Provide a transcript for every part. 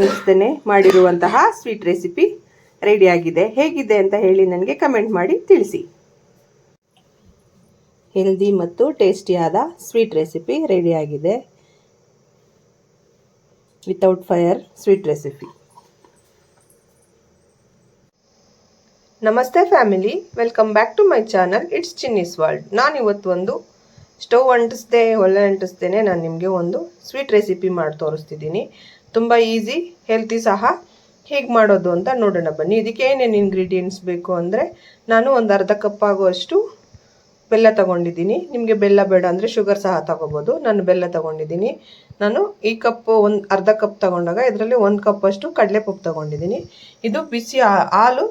ಅನಿಸ್ತೇನೆ ಮಾಡಿರುವಂತಹ sweet recipe ರೆಡಿಯಾಗಿದೆ. ಹೇಗಿದೆ ಅಂತ ಹೇಳಿ ನನಗೆ ಕಮೆಂಟ್ ಮಾಡಿ ತಿಳಿಸಿ. ಹೆಲ್ದಿ ಮತ್ತು ಟೇಸ್ಟಿಯಾದ ಸ್ವೀಟ್ ರೆಸಿಪಿ ರೆಡಿಯಾಗಿದೆ. ವಿತೌಟ್ ಫೈರ್ ಸ್ವೀಟ್ ರೆಸಿಪಿ ನಮಸ್ತೆ family welcome back to my channel it's Chinni's world ನಾನು ಇವತ್ತು ಒಂದು ಸ್ಟವ್ ಅಂಟಿಸ್ದೆ, ಒಲೆ ಅಂಟಿಸ್ದೇನೆ ನಾನು ನಿಮಗೆ ಒಂದು ಸ್ವೀಟ್ ರೆಸಿಪಿ ಮಾಡಿ ತೋರಿಸ್ತಿದ್ದೀನಿ. ತುಂಬ ಈಸಿ ಹೆಲ್ತಿ ಸಹ ಹೇಗೆ ಮಾಡೋದು ಅಂತ ನೋಡೋಣ. ಬನ್ನಿ, ಇದಕ್ಕೆ ಏನೇನು ಇಂಗ್ರೀಡಿಯೆಂಟ್ಸ್ ಬೇಕು ಅಂದರೆ ನಾನು ಒಂದು ಅರ್ಧ ಕಪ್ ಆಗುವಷ್ಟು ಬೆಲ್ಲ ತಗೊಂಡಿದ್ದೀನಿ. ನಿಮಗೆ ಬೆಲ್ಲ ಬೇಡ ಅಂದರೆ ಶುಗರ್ ಸಹ ತಗೋಬೋದು. ನಾನು ಬೆಲ್ಲ ತಗೊಂಡಿದ್ದೀನಿ. ನಾನು ಈ ಕಪ್ ಒಂದು ಅರ್ಧ ಕಪ್ ತಗೊಂಡಾಗ ಇದರಲ್ಲಿ ಒಂದು ಕಪ್ಪಷ್ಟು ಕಡಲೆಪಪ್ಪು ತಗೊಂಡಿದ್ದೀನಿ. ಇದು ಬಿಸಿ ಹಾಲು,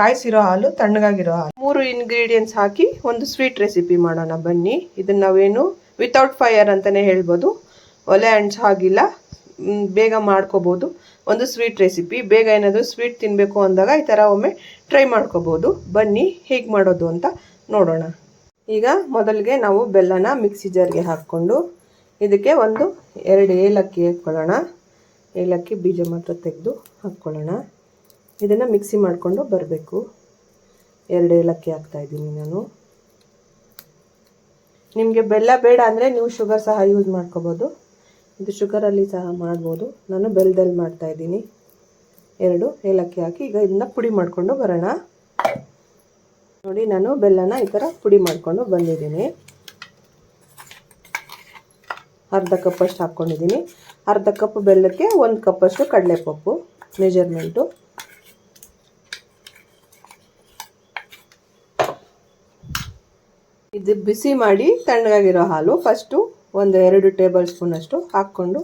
ಕಾಯಿಸಿರೋ ಹಾಲು, ತಣ್ಣಗಾಗಿರೋ ಹಾಲು. ಮೂರು ಇಂಗ್ರೀಡಿಯೆಂಟ್ಸ್ ಹಾಕಿ ಒಂದು ಸ್ವೀಟ್ ರೆಸಿಪಿ ಮಾಡೋಣ. ಬನ್ನಿ, ಇದನ್ನು ನಾವೇನು ವಿತೌಟ್ ಫೈಯರ್ ಅಂತಲೇ ಹೇಳ್ಬೋದು. ಒಲೆ ಅಂಟ್ಸ್ ಆಗಿಲ್ಲ ಬೇಗ ಮಾಡ್ಕೋಬೋದು. ಒಂದು ಸ್ವೀಟ್ ರೆಸಿಪಿ ಬೇಗ ಏನಾದರೂ ಸ್ವೀಟ್ ತಿನ್ನಬೇಕು ಅಂದಾಗ ಈ ಥರ ಒಮ್ಮೆ ಟ್ರೈ ಮಾಡ್ಕೋಬೋದು. ಬನ್ನಿ, ಹೇಗೆ ಮಾಡೋದು ಅಂತ ನೋಡೋಣ. ಈಗ ಮೊದಲಿಗೆ ನಾವು ಬೆಲ್ಲನ ಮಿಕ್ಸಿ ಜಾರ್ಗೆ ಹಾಕ್ಕೊಂಡು ಇದಕ್ಕೆ ಒಂದು ಎರಡು ಏಲಕ್ಕಿ ಹಾಕ್ಕೊಳ್ಳೋಣ ಏಲಕ್ಕಿ ಬೀಜ ಮಾತ್ರ ತೆಗೆದು ಹಾಕ್ಕೊಳ್ಳೋಣ ಇದನ್ನು ಮಿಕ್ಸಿ ಮಾಡಿಕೊಂಡು ಬರಬೇಕು. ಎರಡು ಏಲಕ್ಕಿ ಹಾಕ್ತಾ ಇದ್ದೀನಿ ನಾನು. ನಿಮಗೆ ಬೆಲ್ಲ ಬೇಡ ಅಂದರೆ ನೀವು ಶುಗರ್ ಸಹ ಯೂಸ್ ಮಾಡ್ಕೋಬೋದು. ಇದು ಶುಗರಲ್ಲಿ ಸಹ ಮಾಡ್ಬೋದು. ನಾನು ಬೆಲ್ಲದಲ್ಲಿ ಮಾಡ್ತಾ ಇದ್ದೀನಿ. ಎರಡು ಏಲಕ್ಕಿ ಹಾಕಿ ಈಗ ಇದನ್ನ ಪುಡಿ ಮಾಡಿಕೊಂಡು ಬರೋಣ. ನೋಡಿ, ನಾನು ಬೆಲ್ಲನ ಈ ಥರ ಪುಡಿ ಮಾಡಿಕೊಂಡು ಬಂದಿದ್ದೀನಿ. ಅರ್ಧ ಕಪ್ಪಷ್ಟು ಹಾಕ್ಕೊಂಡಿದ್ದೀನಿ ಅರ್ಧ ಕಪ್ ಬೆಲ್ಲಕ್ಕೆ ಒಂದು ಕಪ್ಪಷ್ಟು ಕಡಲೆಪಪ್ಪು ಮೆಜರ್ಮೆಂಟು ಇದು ಬಿಸಿ ಮಾಡಿ ತಣ್ಣಗಾಗಿರೋ ಹಾಲು. ಫಸ್ಟು ಒಂದು ಎರಡು ಟೇಬಲ್ ಸ್ಪೂನಷ್ಟು ಹಾಕ್ಕೊಂಡು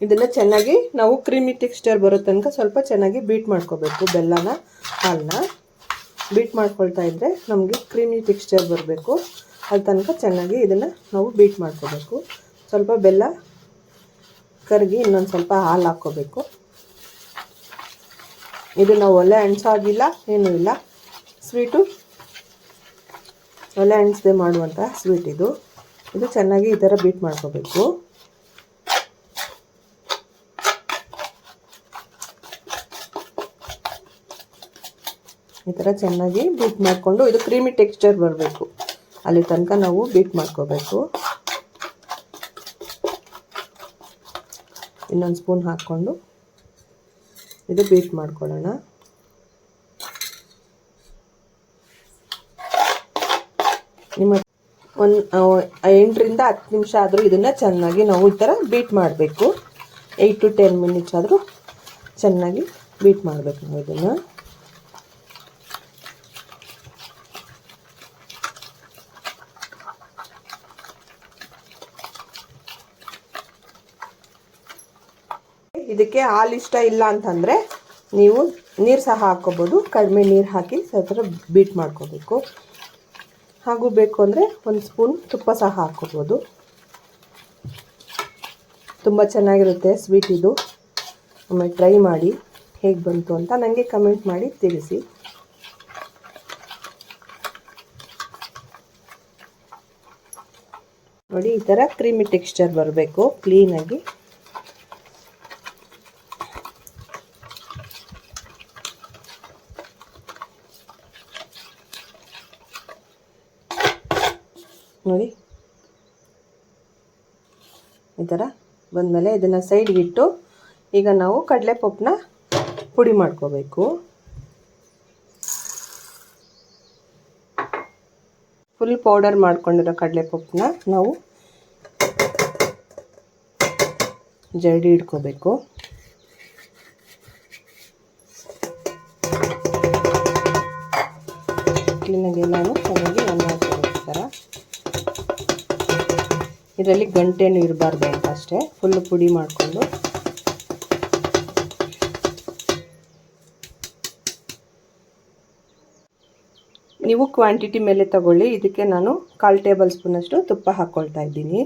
ಇದನ್ನು ಚೆನ್ನಾಗಿ ನಾವು ಕ್ರೀಮಿ ಟೆಕ್ಸ್ಚರ್ ಬರೋ ತನಕ ಸ್ವಲ್ಪ ಚೆನ್ನಾಗಿ ಬೀಟ್ ಮಾಡ್ಕೋಬೇಕು. ಬೆಲ್ಲನ ಹಾಲನ್ನ ಬೀಟ್ ಮಾಡ್ಕೊಳ್ತಾ ಇದ್ದರೆ ನಮಗೆ ಕ್ರೀಮಿ ಟೆಕ್ಸ್ಚರ್ ಬರಬೇಕು. ಅಲ್ಲಿ ತನಕ ಚೆನ್ನಾಗಿ ಇದನ್ನು ನಾವು ಬೀಟ್ ಮಾಡ್ಕೋಬೇಕು. ಸ್ವಲ್ಪ ಬೆಲ್ಲ ಕರಗಿ ಇನ್ನೊಂದು ಸ್ವಲ್ಪ ಹಾಲು ಹಾಕ್ಕೋಬೇಕು. ಇದು ನಾವು ಒಲೆ ಅಣಸಾಗಿಲ್ಲ ಏನೂ ಇಲ್ಲ. ಸ್ವೀಟು ಒಲೆ ಅಣಿಸದೆ ಮಾಡುವಂಥ ಸ್ವೀಟ್ ಇದು. ಇದು ಚೆನ್ನಾಗಿ ಈ ಥರ ಬೀಟ್ ಮಾಡ್ಕೋಬೇಕು. ಈ ಥರ ಚೆನ್ನಾಗಿ ಬೀಟ್ ಮಾಡಿಕೊಂಡು ಇದು ಕ್ರೀಮಿ ಟೆಕ್ಸ್ಚರ್ ಬರಬೇಕು. ಅಲ್ಲಿ ತನಕ ನಾವು ಬೀಟ್ ಮಾಡ್ಕೋಬೇಕು. ಇನ್ನೊಂದು ಸ್ಪೂನ್ ಹಾಕ್ಕೊಂಡು ಇದು ಬೀಟ್ ಮಾಡ್ಕೊಳ್ಳೋಣ. ನಿಮ್ಮ ಒಂದು ಎಂಟರಿಂದ ಹತ್ತು ನಿಮಿಷ ಆದರೂ ಇದನ್ನು ಚೆನ್ನಾಗಿ ನಾವು ಈ ಥರ ಬೀಟ್ ಮಾಡಬೇಕು. ಏಯ್ಟ್ ಟು ಟೆನ್ ಮಿನಿಟ್ಸ್ ಆದರೂ ಚೆನ್ನಾಗಿ ಬೀಟ್ ಮಾಡಬೇಕು ನಾವು ಇದನ್ನು. ಇದಕ್ಕೆ ಹಾಲು ಇಷ್ಟ ಇಲ್ಲ ಅಂತಂದರೆ ನೀವು ನೀರು ಸಹ ಹಾಕ್ಕೋಬೋದು. ಕಡಿಮೆ ನೀರು ಹಾಕಿ ಸ್ವಲ್ಪ ಬೀಟ್ ಮಾಡ್ಕೋಬೇಕು. ಹಾಗೂ ಬೇಕು ಅಂದರೆ ಒಂದು ಸ್ಪೂನ್ ತುಪ್ಪ ಸಹ ಹಾಕ್ಕೋಬೋದು. ತುಂಬ ಚೆನ್ನಾಗಿರುತ್ತೆ ಸ್ವೀಟ್ ಇದು. ಒಮ್ಮೆ ಟ್ರೈ ಮಾಡಿ ಹೇಗೆ ಬಂತು ಅಂತ ನನಗೆ ಕಮೆಂಟ್ ಮಾಡಿ ತಿಳಿಸಿ. ನೋಡಿ, ಈ ಥರ ಕ್ರೀಮಿ ಟೆಕ್ಸ್ಚರ್ ಬರಬೇಕು ಕ್ಲೀನಾಗಿ ನೋಡಿ. ಈ ಥರ ಬಂದಮೇಲೆ ಇದನ್ನು ಸೈಡ್ಗೆ ಇಟ್ಟು ಈಗ ನಾವು ಕಡಲೆಪಪ್ಪನ್ನ ಪುಡಿ ಮಾಡ್ಕೋಬೇಕು. ಫುಲ್ ಪೌಡರ್ ಮಾಡ್ಕೊಂಡಿರೋ ಕಡಲೆಪಪ್ಪನ್ನ ನಾವು ಜರಡಿ ಇಟ್ಕೋಬೇಕು. ಇದರಲ್ಲಿ ಗಂಟೆನೂ ಇರಬಾರ್ದು ಅಂತ ಅಷ್ಟೇ. ಫುಲ್ಲು ಪುಡಿ ಮಾಡಿಕೊಂಡು. ನೀವು ಕ್ವಾಂಟಿಟಿ ಮೇಲೆ ತಗೊಳ್ಳಿ. ಇದಕ್ಕೆ ನಾನು ಕಾಲು ಟೇಬಲ್ ಸ್ಪೂನಷ್ಟು ತುಪ್ಪ ಹಾಕ್ಕೊಳ್ತಾ ಇದ್ದೀನಿ.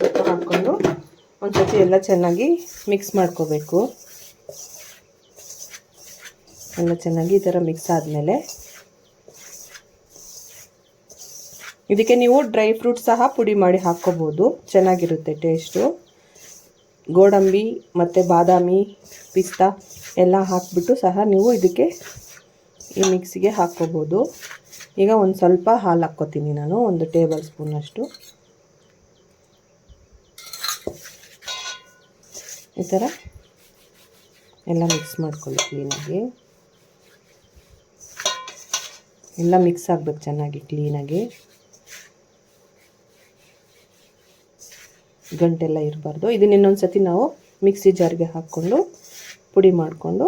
ತುಪ್ಪ ಹಾಕ್ಕೊಂಡು ಒಂದು ಸತಿ ಎಲ್ಲ ಚೆನ್ನಾಗಿ ಮಿಕ್ಸ್ ಮಾಡ್ಕೋಬೇಕು. ಎಲ್ಲ ಚೆನ್ನಾಗಿ ಈ ಥರ ಮಿಕ್ಸ್ ಆದಮೇಲೆ ಇದಕ್ಕೆ ನೀವು ಡ್ರೈ ಫ್ರೂಟ್ ಸಹ ಪುಡಿ ಮಾಡಿ ಹಾಕ್ಕೋಬೋದು. ಚೆನ್ನಾಗಿರುತ್ತೆ ಟೇಸ್ಟು. ಗೋಡಂಬಿ ಮತ್ತು ಬಾದಾಮಿ, ಪಿಸ್ತಾ ಎಲ್ಲ ಹಾಕಿಬಿಟ್ಟು ಸಹ ನೀವು ಇದಕ್ಕೆ ಈ ಮಿಕ್ಸಿಗೆ ಹಾಕ್ಕೋಬೋದು. ಈಗ ಒಂದು ಸ್ವಲ್ಪ ಹಾಲು ಹಾಕ್ಕೋತೀನಿ ನಾನು, ಒಂದು ಟೇಬಲ್ ಸ್ಪೂನಷ್ಟು ಈ ಥರ ಎಲ್ಲ ಮಿಕ್ಸ್ ಮಾಡ್ಕೊಳ್ಳಿ ಕ್ಲೀನಾಗಿ. ಎಲ್ಲ ಮಿಕ್ಸ್ ಆಗಬೇಕು ಚೆನ್ನಾಗಿ ಕ್ಲೀನಾಗಿ. ಗಂಟೆಲ್ಲ ಇರಬಾರ್ದು. ಇದನ್ನ ಇನ್ನೊಂದು ಸತಿ ನಾವು ಮಿಕ್ಸಿ ಜಾರ್ಗೆ ಹಾಕ್ಕೊಂಡು ಪುಡಿ ಮಾಡಿಕೊಂಡು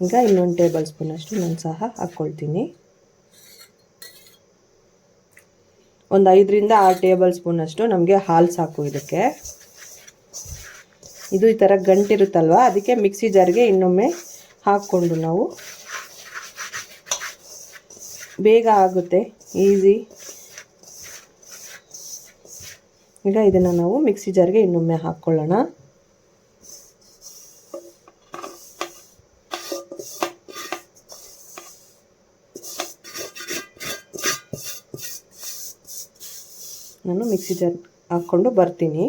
ಈಗ ಇನ್ನೊಂದು ಟೇಬಲ್ ಸ್ಪೂನಷ್ಟು ನಾನು ಸಹ ಹಾಕ್ಕೊಳ್ತೀನಿ ಒಂದು ಐದರಿಂದ ಆರು ಟೇಬಲ್ ಸ್ಪೂನಷ್ಟು ನಮಗೆ ಹಾಲು ಸಾಕು ಇದಕ್ಕೆ. ಇದು ಈ ಥರ ಗಂಟಿರುತ್ತಲ್ವ? ಅದಕ್ಕೆ ಮಿಕ್ಸಿ ಜಾರಿಗೆ ಇನ್ನೊಮ್ಮೆ ಹಾಕ್ಕೊಂಡು ನಾವು ಬೇಗ ಆಗುತ್ತೆ. ಈಸಿ ಈಗ ಇದನ್ನು ನಾವು ಮಿಕ್ಸಿ ಜಾರ್ಗೆ ಇನ್ನೊಮ್ಮೆ ಹಾಕ್ಕೊಳ್ಳೋಣ ನಾನು ಮಿಕ್ಸಿ ಜಾರ್ ಹಾಕ್ಕೊಂಡು ಬರ್ತೀನಿ.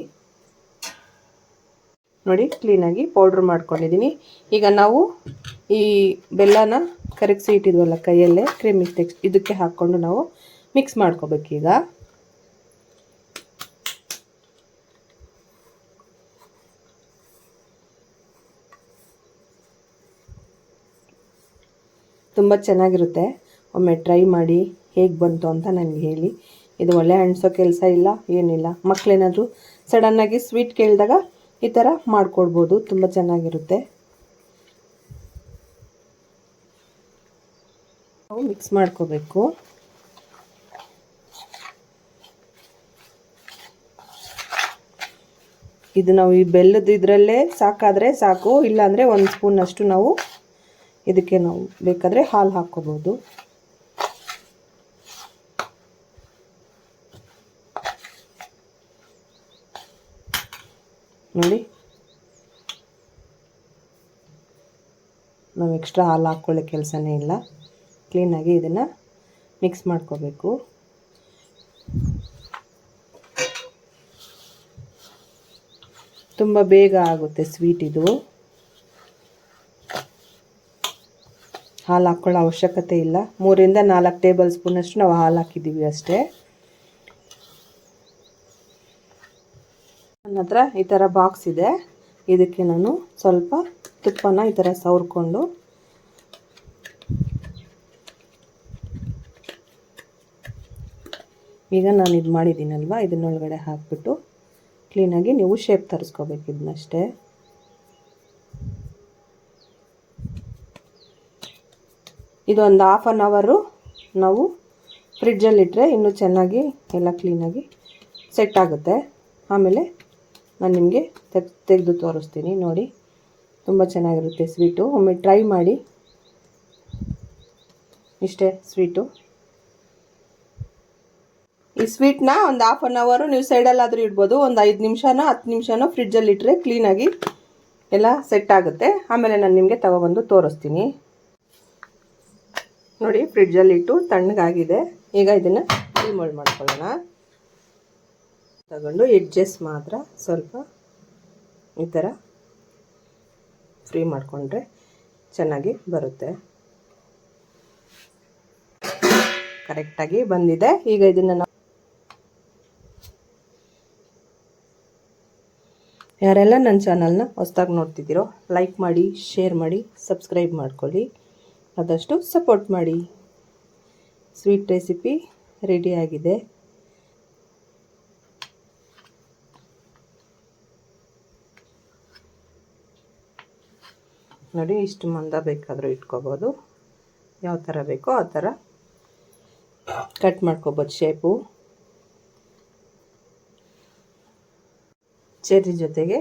ನೋಡಿ ಕ್ಲೀನಾಗಿ ಪೌಡ್ರ್ ಮಾಡ್ಕೊಂಡಿದ್ದೀನಿ ಈಗ ನಾವು ಈ ಬೆಲ್ಲನ ಕರಗಿಸಿ ಇಟ್ಟಿದ್ವಲ್ಲ ಕೈಯಲ್ಲೇ ಕ್ರೀಮಿ ಟೆಕ್ಸ್ ಇದಕ್ಕೆ ಹಾಕ್ಕೊಂಡು ನಾವು ಮಿಕ್ಸ್ ಮಾಡ್ಕೋಬೇಕೀಗ ತುಂಬ ಚೆನ್ನಾಗಿರುತ್ತೆ. ಒಮ್ಮೆ ಟ್ರೈ ಮಾಡಿ ಹೇಗೆ ಬಂತು ಅಂತ ನನಗೆ ಹೇಳಿ. ಇದು ಒಳ್ಳೆ ಅಣಿಸೋ ಕೆಲಸ ಇಲ್ಲ, ಏನಿಲ್ಲ. ಮಕ್ಕಳೇನಾದರೂ ಸಡನ್ನಾಗಿ ಸ್ವೀಟ್ ಕೇಳಿದಾಗ ಈ ಥರ ಮಾಡಿಕೊಡ್ಬೋದು, ತುಂಬ ಚೆನ್ನಾಗಿರುತ್ತೆ. ನಾವು ಮಿಕ್ಸ್ ಮಾಡ್ಕೋಬೇಕು. ಇದು ನಾವು ಈ ಬೆಲ್ಲದ ಇದರಲ್ಲೇ ಸಾಕಾದರೆ ಸಾಕು, ಇಲ್ಲಾಂದರೆ ಒಂದು ಸ್ಪೂನಷ್ಟು ನಾವು ಇದಕ್ಕೆ ನಾವು ಬೇಕಾದರೆ ಹಾಲು ಹಾಕ್ಕೋಬೋದು. ನೋಡಿ. ನಾವು ಎಕ್ಸ್ಟ್ರಾ ಹಾಲು ಹಾಕ್ಕೊಳ್ಳೋ ಕೆಲಸನೇ ಇಲ್ಲ. ಕ್ಲೀನಾಗಿ ಇದನ್ನು ಮಿಕ್ಸ್ ಮಾಡ್ಕೋಬೇಕು. ತುಂಬ ಬೇಗ ಆಗುತ್ತೆ ಸ್ವೀಟ್ ಇದು. ಹಾಲು ಹಾಕ್ಕೊಳ್ಳೋ ಅವಶ್ಯಕತೆ ಇಲ್ಲ. ಮೂರಿಂದ ನಾಲ್ಕು ಟೇಬಲ್ ಸ್ಪೂನಷ್ಟು ನಾವು ಹಾಲು ಹಾಕಿದ್ದೀವಿ ಅಷ್ಟೇ. ನನ್ನ ಹತ್ರ ಈ ಥರ ಬಾಕ್ಸ್ ಇದೆ. ಇದಕ್ಕೆ ನಾನು ಸ್ವಲ್ಪ ತುಪ್ಪನ ಈ ಥರ ಸವರ್ಕೊಂಡು ಈಗ ನಾನು ಇದು ಮಾಡಿದ್ದೀನಲ್ವ? ಇದನ್ನೊಳಗಡೆ ಹಾಕ್ಬಿಟ್ಟು ಕ್ಲೀನಾಗಿ ನೀವು ಶೇಪ್ ತರಿಸ್ಕೋಬೇಕು ಇದನ್ನಷ್ಟೇ. ಇದು ಒಂದು ಹಾಫ್ ಆನ್ ಅವರು ನಾವು ಫ್ರಿಡ್ಜಲ್ಲಿಟ್ಟರೆ ಇನ್ನೂ ಚೆನ್ನಾಗಿ ಎಲ್ಲ ಕ್ಲೀನಾಗಿ ಸೆಟ್ ಆಗುತ್ತೆ. ಆಮೇಲೆ ನಾನು ನಿಮಗೆ ತೆಗೆದು ತೋರಿಸ್ತೀನಿ, ನೋಡಿ. ತುಂಬ ಚೆನ್ನಾಗಿರುತ್ತೆ ಸ್ವೀಟು. ಒಮ್ಮೆ ಟ್ರೈ ಮಾಡಿ. ಇಷ್ಟೇ ಸ್ವೀಟು. ಈ ಸ್ವೀಟ್ನ ಒಂದು ಹಾಫ್ ಆನ್ ಅವರು ನೀವು ಸೈಡಲ್ಲಾದರೂ ಇಡ್ಬೋದು. ಒಂದು ಐದು ನಿಮಿಷನೋ, ಹತ್ತು ನಿಮಿಷನೋ ಫ್ರಿಡ್ಜಲ್ಲಿ ಇಟ್ಟರೆ ಕ್ಲೀನಾಗಿ ಎಲ್ಲ ಸೆಟ್ ಆಗುತ್ತೆ. ಆಮೇಲೆ ನಾನು ನಿಮಗೆ ತಗೊಬಂದು ತೋರಿಸ್ತೀನಿ. ನೋಡಿ, ಫ್ರಿಡ್ಜಲ್ಲಿ ಇಟ್ಟು ತಣ್ಣಗಾಗಿದೆ. ಈಗ ಇದನ್ನು ಡಿಮೋಲ್ಡ್ ಮಾಡ್ಕೊಳ್ಳೋಣ. ತಗೊಂಡು ಎಡ್ಜಸ್ ಮಾತ್ರ ಸ್ವಲ್ಪ ಈ ಥರ ಫ್ರೀ ಮಾಡಿಕೊಂಡ್ರೆ ಚೆನ್ನಾಗಿ ಬರುತ್ತೆ. ಕರೆಕ್ಟಾಗಿ ಬಂದಿದೆ. ಈಗ ಇದನ್ನು ನಾವು ಯಾರೆಲ್ಲ ನನ್ನ ಚಾನಲ್ನ ಹೊಸ್ದಾಗಿ ನೋಡ್ತಿದ್ದೀರೋ ಲೈಕ್ ಮಾಡಿ ಶೇರ್ ಮಾಡಿ ಸಬ್ಸ್ಕ್ರೈಬ್ ಮಾಡ್ಕೊಳ್ಳಿ. ಆದಷ್ಟು ಸಪೋರ್ಟ್ ಮಾಡಿ. ಸ್ವೀಟ್ ರೆಸಿಪಿ ರೆಡಿಯಾಗಿದೆ ನೋಡಿ ಇಷ್ಟು ಮಂದ ಬೇಕಾದರೂ ಇಟ್ಕೋಬೋದು. ಯಾವ ಥರ ಬೇಕೋ ಆ ಥರ ಕಟ್ ಮಾಡ್ಕೋಬೋದು ಶೇಪು ಚೆರ್ರಿ ಜೊತೆಗೆ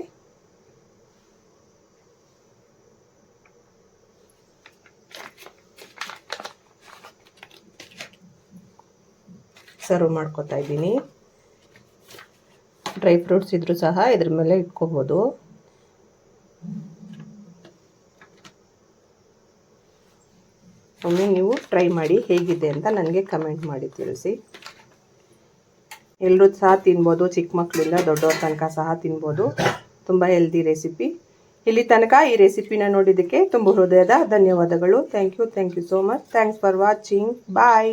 ಸರ್ವ್ ಮಾಡ್ಕೋತಾ ಇದ್ದೀನಿ. ಡ್ರೈ ಫ್ರೂಟ್ಸ್ ಇದ್ರೂ ಸಹ ಇದ್ರ ಮೇಲೆ ಇಟ್ಕೋಬೋದು. ಒಮ್ಮೆ ನೀವು ಟ್ರೈ ಮಾಡಿ ಹೇಗಿದೆ ಅಂತ ನನಗೆ ಕಮೆಂಟ್ ಮಾಡಿ ತಿಳಿಸಿ. ಎಲ್ಲರೂ ಸಹ ತಿನ್ಬೋದು, ಚಿಕ್ಕ ಮಕ್ಕಳಿಂದ ದೊಡ್ಡವ್ರ ತನಕ ಸಹ ತಿನ್ಬೋದು. ತುಂಬ ಹೆಲ್ದಿ ರೆಸಿಪಿ ಇಲ್ಲಿ ತನಕ ಈ ರೆಸಿಪಿನ ನೋಡಿದ್ದಕ್ಕೆ ತುಂಬ ಹೃದಯದ ಧನ್ಯವಾದಗಳು. Thank you thank you so much thanks for watching bye